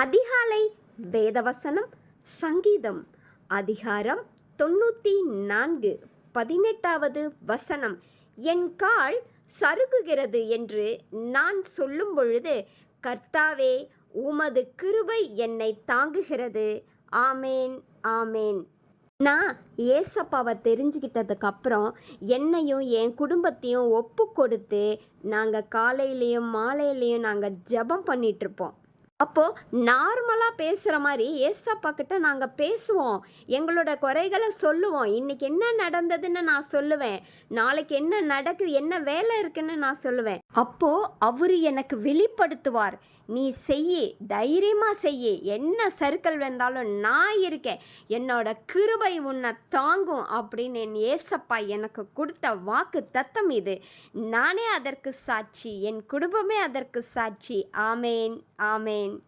அதிகாலை வேதவசனம் சங்கீதம் அதிகாரம் தொண்ணூற்றி நான்கு பதினெட்டாவது வசனம். என் கால் சறுகுகிறது என்று நான் சொல்லும் பொழுது கர்த்தாவே உமது கிருபை என்னை தாங்குகிறது. ஆமேன் ஆமேன். நான் ஏசப்பாவை தெரிஞ்சுக்கிட்டதுக்கப்புறம் என்னையும் என் குடும்பத்தையும் ஒப்பு கொடுத்து நாங்கள் காலையிலையும் மாலையிலையும் நாங்கள் ஜெபம் பண்ணிகிட்ருப்போம் அப்போது நார்மலாக பேசுகிற மாதிரி ஏசப்பா கிட்ட நாங்கள் பேசுவோம். எங்களோட குறைகளை சொல்லுவோம். இன்றைக்கி என்ன நடந்ததுன்னு நான் சொல்லுவேன். நாளைக்கு என்ன நடக்குது என்ன வேலை இருக்குன்னு நான் சொல்லுவேன். அப்போது அவர் எனக்கு வெளிப்படுத்துவார். நீ செய்யி தைரியமாக செய்யி. என்ன சர்க்கிள் வந்தாலும் நான் இருக்கேன். என்னோட கிருபை உன்னை தாங்கும் அப்படின்னு என் ஏசப்பா எனக்கு கொடுத்த வாக்கு தத்தம் இது. நானே அதற்கு சாட்சி. என் குடும்பமே அதற்கு சாட்சி. ஆமேன். Amen.